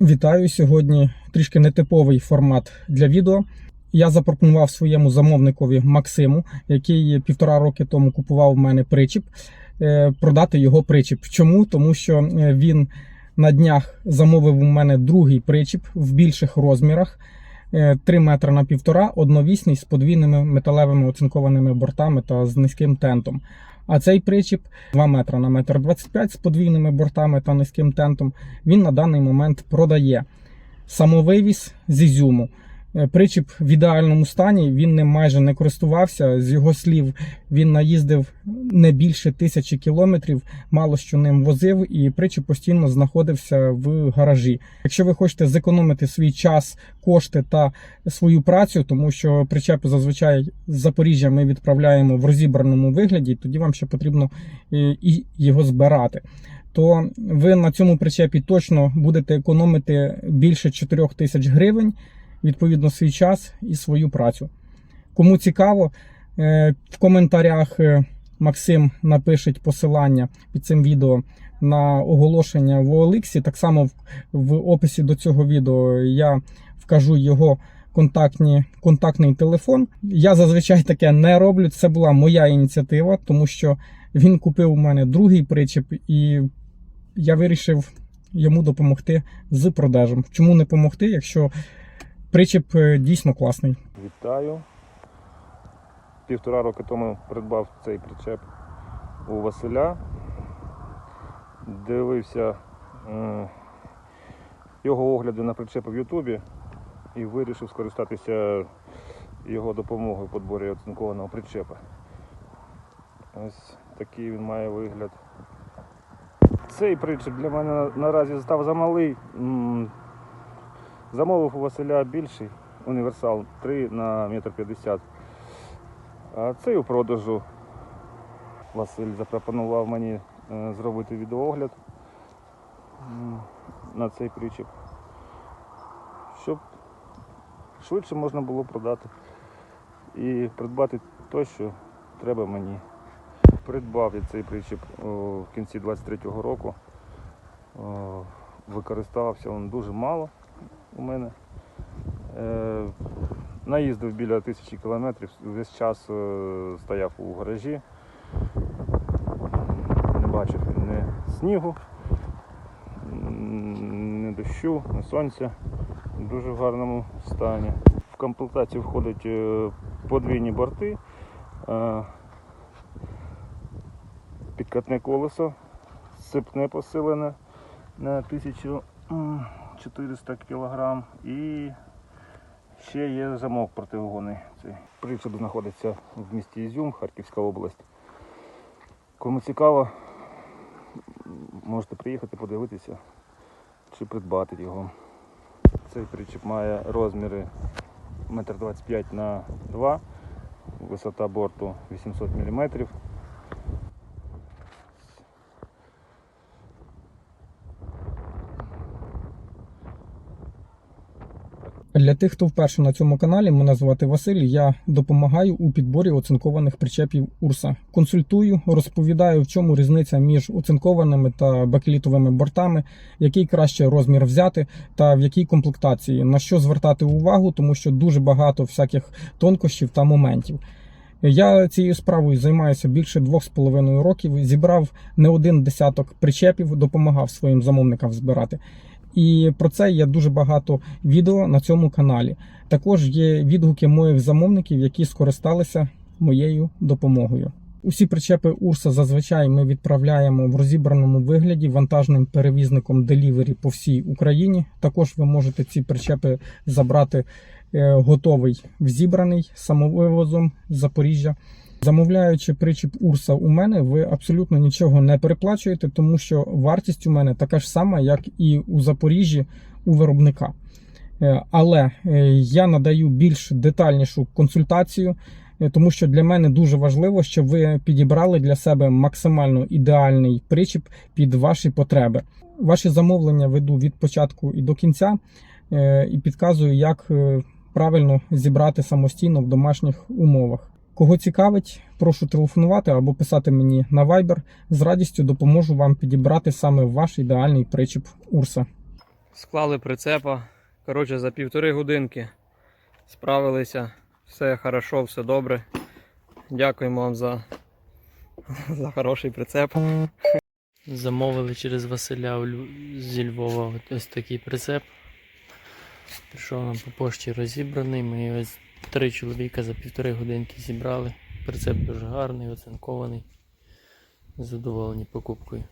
Вітаю сьогодні. Трішки нетиповий формат для відео. Я запропонував своєму замовникові Максиму, який півтора роки тому купував в мене причіп, е, продати його причіп. Чому? Тому що е, він на днях замовив у мене другий причіп в більших розмірах. 3 метри на півтора, одновісний з подвійними металевими оцинкованими бортами та з низьким тентом. А цей причіп 2 метри на метр 25 з подвійними бортами та низьким тентом. Він на даний момент продає самовивіз з Ізюму. Е, Причіп в ідеальному стані, він ним майже не користувався. З його слів, він наїздив не більше тисячі кілометрів, мало що ним возив, і причіп постійно знаходився в гаражі. Якщо ви хочете зекономити свій час, кошти та свою працю, тому що причепи зазвичай з Запоріжжя ми відправляємо в розібраному вигляді, тоді вам ще потрібно е, і його збирати. То ви на цьому причепі точно будете економити більше 4 тисяч гривень, відповідно, свій час і свою працю. Кому цікаво, е, в коментарях е, Максим напишеть посилання під цим відео на оголошення в OLX. Так само в- описі до цього відео я вкажу його контактні, контактний телефон. Я зазвичай таке не роблю. Це була моя ініціатива, тому що він купив у мене другий причеп, і я вирішив йому допомогти з продажем. Чому не допомогти, якщо причеп е, дійсно класний? Вітаю. Півтора роки тому придбав цей причеп у Василя. Дивився його огляди на причепи в Ютубі і вирішив скористатися його допомогою в подборі оцинкованого причепа. Ось такий він має вигляд. Цей причеп для мене наразі став замалий. М, Замовив у Василя більший універсал 3 на метр 50. А цей у продажу. Василь запропонував мені е, зробити відеоогляд на цей причіп, щоб швидше можна було продати і придбати те, що треба мені. Придбав я цей причіп в кінці 23-го року. Використався він дуже мало у мене. Е, наїздив біля тисячі кілометрів, весь час е, стояв у гаражі. Не бачив ні снігу, ні дощу, ні сонця. В дуже гарному стані. В комплектацію входять е, подвійні борти, підкатне колесо, сипне посилене на 1400 кг і ще є замок противогонний. Цей причеп знаходиться в місті Ізюм, Харківська область. Кому цікаво, можете приїхати подивитися чи придбати його. Цей причеп має розміри 1,25 на 2 висота борту 800 мм. Для тих, хто вперше на цьому каналі, мене звати Василь. Я допомагаю у підборі оцинкованих причепів Урса. Консультую, розповідаю, в чому різниця між оцинкованими та бакелітовими бортами, який краще розмір взяти та в якій комплектації, на що звертати увагу, тому що дуже багато всяких тонкощів та моментів. Я цією справою займаюся більше двох з половиною років. Зібрав не один десяток причепів, допомагав своїм замовникам збирати. І про це є дуже багато відео на цьому каналі. Також є відгуки моїх замовників, які скористалися моєю допомогою. Усі причепи Урса зазвичай ми відправляємо в розібраному вигляді вантажним перевізником Delivery по всій Україні. Також ви можете ці причепи забрати е, готовий зібраний самовивозом з Запоріжжя. Замовляючи причіп Урса у мене, ви абсолютно нічого не переплачуєте, тому що вартість у мене така ж сама, як і у Запоріжжі у виробника. Е, Але е, я надаю більш детальнішу консультацію, е, тому що для мене дуже важливо, щоб ви підібрали для себе максимально ідеальний причіп під ваші потреби. Ваші замовлення веду від початку і до кінця і підказую, як правильно зібрати самостійно в домашніх умовах. Кого цікавить, прошу телефонувати або писати мені на Viber. З радістю допоможу вам підібрати саме ваш ідеальний причіп Урса. Склали прицепа. Коротше, за півтори годинки справилися. Все хорошо, все добре. Дякуємо вам за, за хороший прицеп. Замовили через Василя зі Львова ось такий прицеп. Прийшов нам по пошті розібраний. Ми ось три чоловіка за півтори годинки зібрали. Прицеп дуже гарний, оцинкований. Задоволені покупкою.